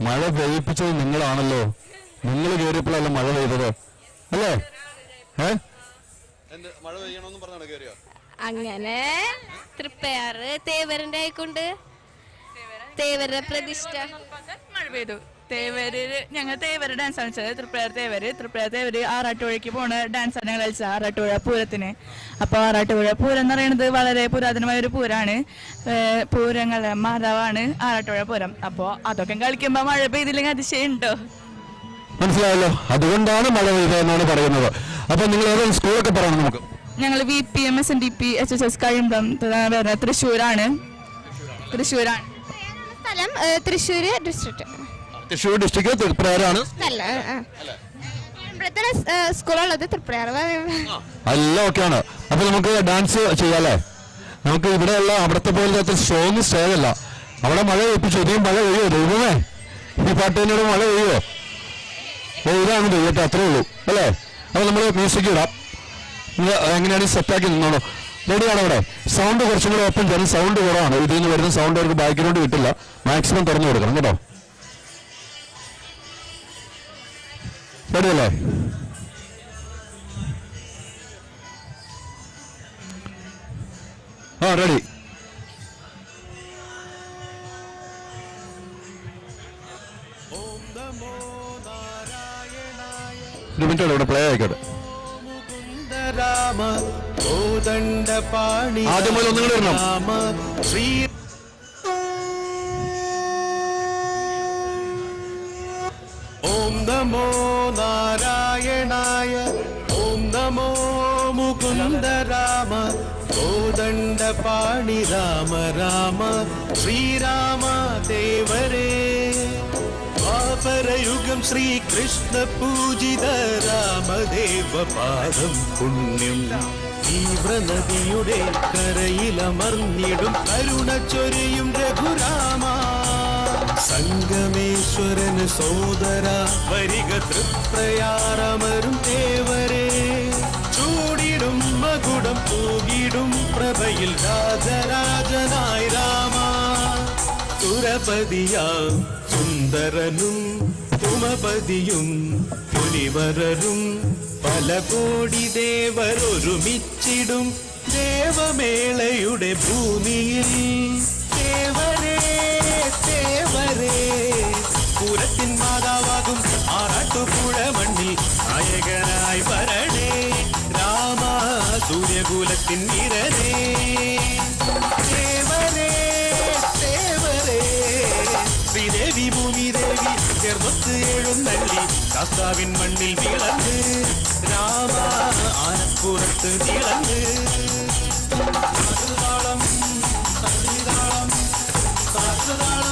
മഴ പെയ്യിപ്പിച്ചത് നിങ്ങളാണല്ലോ. നിങ്ങൾ കയറിയപ്പോഴല്ല മഴ പെയ്തത്. അല്ലേ? ഏ? എന്ത് മഴ പെയ്യണമെന്നും പറഞ്ഞാണ് കയറിയോ അങ്ങനെ തൃപ്പയാറ് തേവരന്റെ ആയിക്കൊണ്ട്. തേവരുടെ പ്രതിഷ്ഠ. മഴ പെയ്തു. തേവര് ഞങ്ങൾ തേവര് ഡാൻസ് കളിച്ചത്. തൃപ്പുഴ തേവര്. തൃപ്പുഴ തേവര് ആറാട്ടുപുഴയ്ക്ക് പോണ ഡാൻസാണ് ഞങ്ങൾ കളിച്ചത് ആറാട്ടുപുഴ പൂരത്തിന്. അപ്പോൾ ആറാട്ടുപുഴ പൂരം എന്ന് പറയുന്നത് വളരെ പുരാതനമായ ഒരു പൂരാണ്. പൂരങ്ങളെ മാതാവാണ് ആറാട്ടുപുഴ പൂരം. അപ്പോൾ അതൊക്കെ കളിക്കുമ്പോൾ മഴ പെയ്തില്ലെങ്കിൽ അതിശയം ഉണ്ടോ? മനസ്സിലായല്ലോ? അതുകൊണ്ടാണ് മഴ പെയ്തതെന്നാണ് പറയുന്നത്. അപ്പൊ നിങ്ങൾ ഏതെങ്കിലും സ്കൂളൊക്കെ പറയണം നമുക്ക്. ഞങ്ങൾ V P M S N D P H S S കഴിയുമ്പം തൃശ്ശൂരാണ്. തൃശ്ശൂരാണ്. സ്ഥലം? തൃശ്ശൂര് ഡിസ്ട്രിക്ട് തൃശ്ശൂർ ഡിസ്ട്രിക്ട് തൃപ്രയാറാണ് സ്കൂളുള്ളത് തൃപ്രയാറ് എല്ലാം ഓക്കെയാണ് അപ്പൊ നമുക്ക് ഡാൻസ് ചെയ്യാല്ലേ നമുക്ക് ഇവിടെയുള്ള അവിടുത്തെ പോലെ അത്ര സ്ട്രോങ് സ്റ്റേജ് അല്ല. അവിടെ മഴ ഒപ്പിച്ചു ഇനിയും മഴ പെയ്യോ? ദൈവമേ. ഈ പാട്ടിനോട് മഴ പെയ്യോ? ഓ ഇതാണ് പെയ്യട്ടെ അത്രേ ഉള്ളൂ. അല്ലേ? അപ്പൊ നമ്മൾ മ്യൂസിക് ഇടാം. എങ്ങനെയാണ് സെറ്റാക്കി നിന്നോളൂ. റെഡിയാണ് അവിടെ? സൗണ്ട് കുറച്ചും കൂടെ ഓപ്പൺ ചെയ്യണം. സൗണ്ട് കുറവാണ്. ഇതിൽ നിന്ന് വരുന്ന സൗണ്ട് അവർക്ക് ബാക്ക്ഗ്രൗണ്ട് കിട്ടില്ല. മാക്സിമം തുറന്നു കൊടുക്കണം. കേട്ടോ? റെഡിയല്ലേ ആ റെഡി ഒരു മിനിറ്റ് ഇവിടെ പ്ലേ ആയിക്കോട്ടെ. ആദ്യം മുതൽ ഒന്നും കൂടി ഇടണം. മുകുന്ദ രാമ കോദണ്ഡ പാണി രാമ രാമ ശ്രീരാമ ദേവരേ. ദ്വാപരയുഗം ശ്രീകൃഷ്ണ പൂജിത രാമദേവ പാദം പുണ്യം. തീവ്രനദിയുടെ കരയിലമർന്നിടും കരുണ ചൊരിയും രഘുരാമ. സംഗമേശ്വരന് സോദര വരിക തൃപ്രയാറമരും ദേവരേ. ചൂടിടും പോകിടും പ്രഭയിൽ രാജരാജനായി രാമ. സുരപതിയാം സുന്ദരനും ഉമപതിയും പുലിവരും പല കോടി ദേവരൊരുമിച്ചിടും ദേവമേളയുടെ ഭൂമിയിൽ. പൂരത്തിൻ മാതാവാകും ആറാട്ടുപുഴ മണ്ണിൽ നായകനായി വരണേ. സൂര്യകുലത്തിൻ നിരനേ ദേവരേ ദേവരേ. ശ്രീദേവി ഭൂമിദേവി ചേർന്നൊത്ത് എഴുന്നള്ളി ശാസ്താവിൻ മണ്ണിൽ വിളന്ന്. രാമ ആനപ്പുറത്ത് വിളന്ന് താളം താളം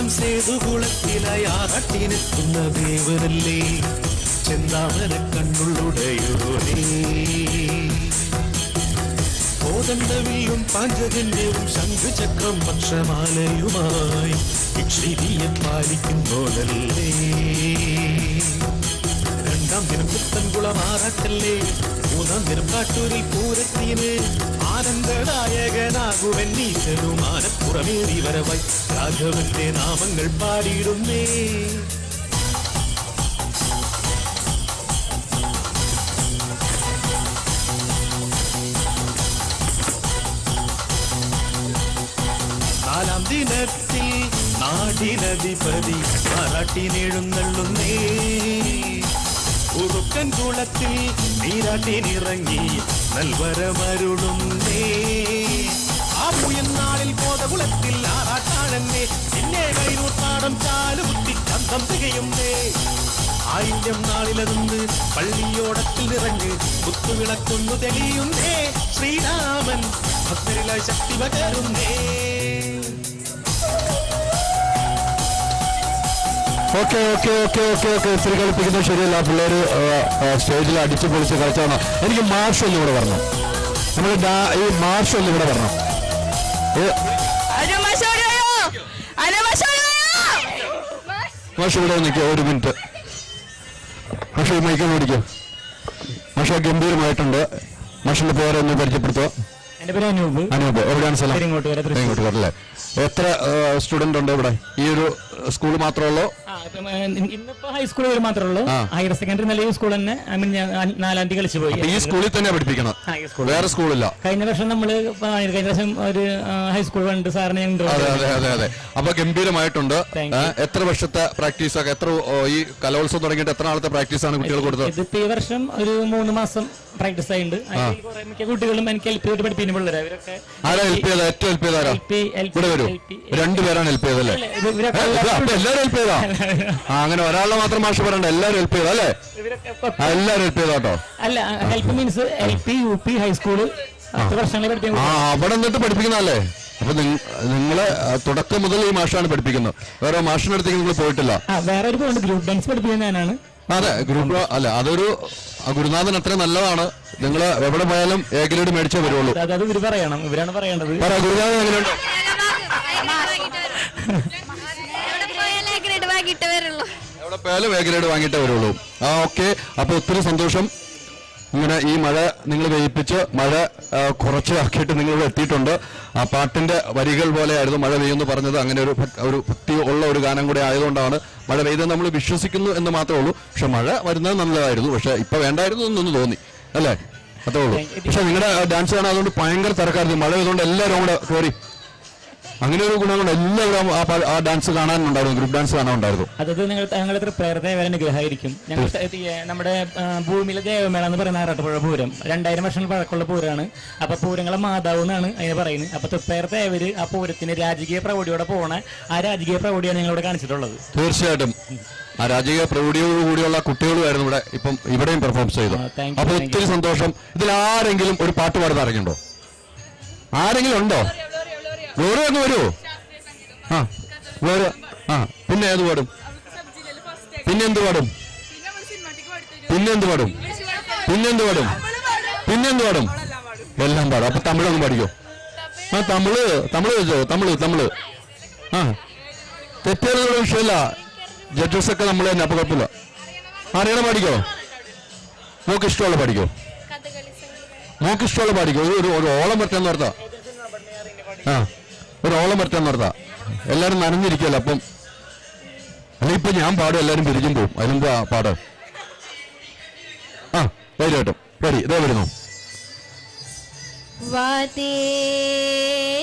ഒന്നാം ചെയ്തു സേതുകുളത്തിലായി ആറാട്ടിനെത്തുന്ന ദേവനല്ലേ? ചെന്താമര കണ്ണുള്ളുടയോരേ. കോതണ്ടവിയും പാഞ്ചജന്യവും ശംഖുചക്രം പക്ഷമാലയുമായി ഇക്ഷിരിയെ പാലിക്കുന്നോലല്ലേ രണ്ടാം ദിനം പുത്തൻകുളം ആറാട്ടല്ലേ മൂന്നാം ദിനം കാട്ടൂരിൽ പൂരത്തിന് ആനന്ദദായകനാകുവൻ നീശനും ആനപ്പുറമേറി വരവായി രാഘവന്റെ നാമങ്ങൾ പാടിയിടുന്നേ. നാലാം ദിനത്തിൽ നാടിനധിപതി മാറാട്ടിനെഴുന്നള്ളുന്നേ ഉറുക്കൻ കുളത്തിൽ നീരാട്ടിനിറങ്ങി നൽവരമരുളുന്നേ ആ പുയന്നാളിൽ ബോധകുളത്തിൽ ആറാട്ടാഴന്നേ പിന്നെ കൈനൂർത്താടം ചാലുകുത്തി ചന്തം തികയുന്നേ ആയിരം നാളിലതുന്ന് പള്ളിയോടത്തിൽ നിറഞ്ഞ് കുത്തുവിളക്കൊന്നു തെളിയുന്നേ ശ്രീരാമൻ ഭക്തരിലായി ശക്തി പകരുന്നേ okay okay okay okay okay. ഇത്തിരി കളിപ്പിക്കുന്നത് ശരിയല്ല. പിള്ളേർ സ്റ്റേജിൽ അടിച്ചു പൊളിച്ച് കളിച്ചാണ് എനിക്ക് മാർഷ് ഒന്നും ഇവിടെ പറഞ്ഞു നമ്മൾ ഈ മാർഷ് ഒന്നും ഇവിടെ പറഞ്ഞു മാഷ് ഇവിടെ നിൽക്കുക ഒരു മിനിറ്റ്. മാഷ് ഈ മൈക്കിൽ ഓടിക്കും മാഷ ഗംഭീരമായിട്ടുണ്ട്. മാഷിന്റെ പേര് ഒന്ന് പരിചയപ്പെടുത്തുക അനൂപ്. എവിടെയാണ് സ്ഥലം. പെരിങ്ങോട്ടുകര എത്ര സ്റ്റുഡന്റ് ഉണ്ട് ഇവിടെ? ഈ ഒരു സ്കൂൾ മാത്രമേ ഉള്ളൂ? ഇന്നിപ്പോ ഹൈസ്കൂൾ വരെ മാത്രമേ ഉള്ളൂ. ഹയർ സെക്കൻഡറി നല്ല ഈ സ്കൂൾ തന്നെ ഐ മീൻ നാലാം തീയതി കളിച്ചു പോയി. ഈ സ്കൂളിൽ തന്നെ പഠിപ്പിക്കണം. വേറെ സ്കൂളില്ല കഴിഞ്ഞ വർഷം നമ്മൾ കഴിഞ്ഞ വർഷം ഒരു ഹൈസ്കൂൾ കണ്ട് സാറിനെ അപ്പൊ ഗംഭീരമായിട്ടുണ്ട്. എത്ര വർഷത്തെ പ്രാക്ടീസ് ഒക്കെ എത്ര ഈ കലോത്സവം തുടങ്ങിയിട്ട് എത്ര നാളത്തെ പ്രാക്ടീസ് ആണ് കുട്ടികൾ കൊടുത്തത്? ഇതിപ്പോ ഈ വർഷം ഒരു മൂന്ന് മാസം പ്രാക്ടീസ് ആയിട്ടുണ്ട് അതിൽ കുറെ മിക്ക കുട്ടികളും എനിക്ക് എൽ പി തൊട്ട് പഠിപ്പിക്കുന്ന പിള്ളേരാ. ഇവരൊക്കെ ആരാ ഹെൽപ്പ് ചെയ്ത ഏറ്റവും ഹെൽപ്പ് ചെയ്താരാ LP, LP, ഇവിടെ വരൂ. LP. രണ്ടുപേരാണ് ഹെൽപ്പ് ചെയ്തല്ലേ അല്ല, ഇത് ഇവരൊക്കെ അപ്പൊ എല്ലാവരും ഹെൽപ്പ് ചെയ്താ? ആ അങ്ങനെ ഒരാളെ മാത്രം മാഷ് പറയണ്ട. എല്ലാവരും ഹെൽപ്പ് ചെയ്താ അല്ലേ? ഇവരൊക്കെ ആ, എല്ലാവരും ഹെൽപ്പ് ചെയ്താട്ടോ അല്ല help means L P U P high school പത്ത് വർഷങ്ങളെ പഠിപ്പിക്കുന്ന ആ അവിടെ നിന്നിട്ട് പഠിപ്പിക്കുന്നതല്ലേ? അപ്പൊ നിങ്ങ- നിങ്ങളെ ആ, തുടക്കം മുതൽ ഈ മാഷാണ് പഠിപ്പിക്കുന്നത്. വേറെ മാഷിന്റെ അടുത്തേക്ക് നിങ്ങൾ പോയിട്ടില്ല. ആ വേറെ ഒരു പോയിന്റ് ഗ്രൂപ്പ് ഡാൻസ് പഠിപ്പിക്കുന്ന ഞാനാണ്. അതെ ഗ്രൂപ്പ് അല്ല അതൊരു ഗുരുനാഥൻ അത്ര നല്ലതാണ്. നിങ്ങൾ എവിടെ പോയാലും എ ഗ്രേഡ് മേടിച്ചേ വരുള്ളൂ. അത് അത് ഇവർ പറയണം. ഇവരാണ് പറയേണ്ടത്. പറ ഗുരുനാഥൻ എങ്ങനെയുണ്ട് എവിടെ പോയാലും എ ഗ്രേഡ് വാങ്ങിയിട്ടേ വരുള്ളൂ. ആ ഓക്കെ. അപ്പൊ ഒത്തിരി സന്തോഷം. ഇങ്ങനെ ഈ മഴ നിങ്ങൾ വേയിപ്പിച്ച് മഴ കുറച്ച് ആക്കിയിട്ട് നിങ്ങൾ ഇവിടെ എത്തിയിട്ടുണ്ട്. ആ പാട്ടിന്റെ വരികൾ പോലെയായിരുന്നു മഴ പെയ്യുമെന്ന് പറഞ്ഞത്. അങ്ങനെ ഒരു ഒരു ഭക്തി ഉള്ള ഒരു ഗാനം കൂടെ ആയതുകൊണ്ടാണ് മഴ പെയ്തത് നമ്മൾ വിശ്വസിക്കുന്നു എന്ന് മാത്രമേ ഉള്ളൂ. പക്ഷെ മഴ വരുന്നത് നല്ലതായിരുന്നു. പക്ഷെ ഇപ്പൊ വേണ്ടായിരുന്നു എന്നൊന്ന് തോന്നി. അല്ലേ? അത്രേ ഉള്ളൂ. പക്ഷെ നിങ്ങളുടെ ഡാൻസ് കാണാൻ അതുകൊണ്ട് ഭയങ്കര തിരക്കായിരുന്നു. മഴ പെയ്തുകൊണ്ട് എല്ലാവരും കൂടെ കയറി അങ്ങനെ ഒരു ഗുണം കൊണ്ട് എല്ലാവരും ആ ഡാൻസ് കാണാനുണ്ടായിരുന്നു ഗ്രൂപ്പ് ഡാൻസ് കാണാനുണ്ടായിരുന്നു. അതത് നിങ്ങൾ ഞങ്ങൾ ദേവര അനുഗ്രഹമായിരിക്കും ഞങ്ങൾ നമ്മുടെ ഭൂമിയിലെ ദേവമേള എന്ന് പറയുന്ന ആറാട്ടുപുഴ പൂരം. രണ്ടായിരം വർഷങ്ങൾ പഴക്കമുള്ള പൂരമാണ്. അപ്പൊ പൂരങ്ങളെ മാതാവ് എന്നാണ് അതിനെ പറയുന്നത്. അപ്പൊ തൃപ്പേരത്തെ അവർ ആ പൂരത്തിന് രാജകീയ പ്രൗഢിയോടെ പോണ ആ രാജകീയ പ്രൗഢിയാണ് ഞങ്ങളിവിടെ കാണിച്ചിട്ടുള്ളത്. തീർച്ചയായിട്ടും. ആ രാജകീയ പ്രൗഢിയോടുകൂടിയുള്ള കുട്ടികളുമായിരുന്നു ഇവിടെ ഇപ്പം ഇവിടെയും പെർഫോം ചെയ്തു അപ്പൊ ഒത്തിരി സന്തോഷം. ഇതിൽ ആരെങ്കിലും ഒരു പാട്ട് പാടുന്ന അറിഞ്ഞുണ്ടോ ആരെങ്കിലും ഉണ്ടോ? ഗ്ലോറി ഒന്ന് വരുമോ ആ വേറെ ആ പിന്നെ ഏത് പാടും? പിന്നെ എന്ത് പാടും? പിന്നെ എന്ത് പാടും? പിന്നെ എന്ത് പാടും? പിന്നെ എന്ത് പാടും? എല്ലാം പാടും. അപ്പൊ തമിഴൊന്നും പഠിക്കോ. ആ തമിഴ് തമിഴ് വെച്ചോ തമിഴ് തമിഴ്. ആ. തെറ്റുകളുടെ വിഷയമല്ല. ജഡ്ജസ് ഒക്കെ നമ്മൾ തന്നെ അപ്പൊ കുഴപ്പമില്ല. അറിയണം പാടിക്കോ മോക്ക് ഇഷ്ടമുള്ള പാടിക്കോ മോക്ക് ഇഷ്ടമുള്ള ഒരു- ഒരു ഓളം പറ്റാന്ന് ഓർത്താ ആ. ഒരു ഓളം നടത്താം എല്ലാരും നനഞ്ഞിരിക്കല്ലോ അപ്പം? അല്ല ഇപ്പൊ ഞാൻ പാടും എല്ലാരും പിരിഞ്ഞും പോവും. അതിനുമ്പ് ആ പാട്? ആ ധൈര്യമായിട്ടും. വരി ഇതേ വരുന്നു. വാതേന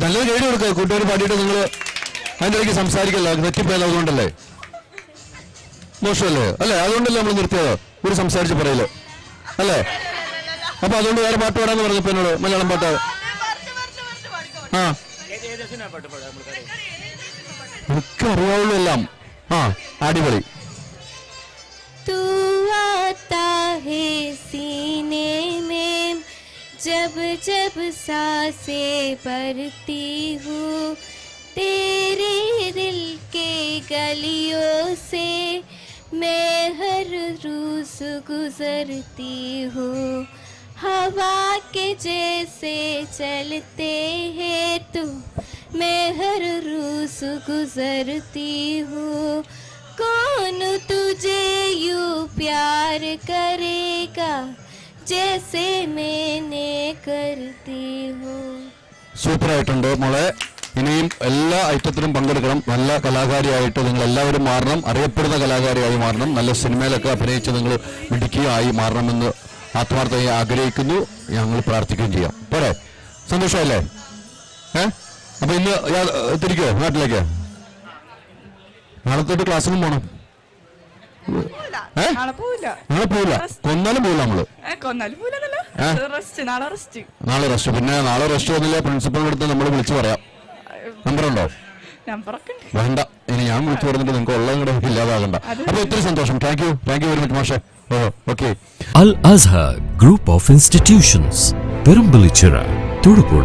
നല്ലൊരു ഗൈഡ് കൊടുക്കുക കൂട്ടുകാർ പാടിയിട്ട് നിങ്ങൾ അതിന്റെ ഇടയ്ക്ക് സംസാരിക്കല്ലോ? തെറ്റിപ്പോയത് അതുകൊണ്ടല്ലേ? മോശമല്ലേ? അല്ലേ? അതുകൊണ്ടല്ലേ നമ്മൾ നിർത്തിയത്? ഒരു സംസാരിച്ച് പറയൽ. അല്ലേ? അപ്പൊ അതുകൊണ്ട് വേറെ പാട്ട് പാടാന്ന് പറഞ്ഞപ്പോ എന്നോട് മലയാളം പാട്ട്? ആ. എനിക്ക് അറിയാവുള്ളൂ എല്ലാം ആ അടിപൊളി. जब साँसें भरती हूँ, तेरे दिल के गलियों से मैं हर रोज गुजरती हूँ। हवा के जैसे चलते हैं तू मैं हर रोज गुजरती हूँ। कौन तुझे यू प्यार करेगा? ജേസേ മേനെ സൂപ്പറായിട്ടുണ്ട് മോളെ. ഇനിയും എല്ലാ ഐറ്റത്തിലും പങ്കെടുക്കണം. നല്ല കലാകാരിയായിട്ട് നിങ്ങൾ എല്ലാവരും മാറണം. അറിയപ്പെടുന്ന കലാകാരിയായി മാറണം. നല്ല സിനിമയിലൊക്കെ അഭിനയിച്ച് നിങ്ങൾ മിടുക്കിയായി മാറണമെന്ന് ആത്മാർത്ഥമായി ആഗ്രഹിക്കുന്നു. ഞങ്ങൾ പ്രാർത്ഥിക്കുകയും ചെയ്യാം. പോരെ? സന്തോഷമല്ലേ? ഏ? അപ്പൊ ഇന്ന് തിരിക്കോ? നാട്ടിലേക്ക്? നാളത്തോട്ട് ക്ലാസ്സിലും പോകണം നാളെ പോവില്ല. കൊന്നാലും പോവില്ല നമ്മൾ? നാളെ റെസ്റ്റ് പിന്നെ നാളെ റെസ്റ്റ് വന്നില്ല പ്രിൻസിപ്പളിന്റെ അടുത്ത് നമ്മൾ വിളിച്ചു പറയാം. നമ്പർ ഉണ്ട്? വേണ്ട. ഇനി ഞാൻ വിളിച്ചു പറഞ്ഞിട്ട് നിങ്ങൾക്ക് ഉള്ളത് കൂടെ ഇല്ലാതാകണ്ട. അപ്പൊ ഒത്തിരി സന്തോഷം. Thank you thank you very much മാഷെ. ഓ okay Al Azhar group of institutions Perumbillichira Thodupuzha.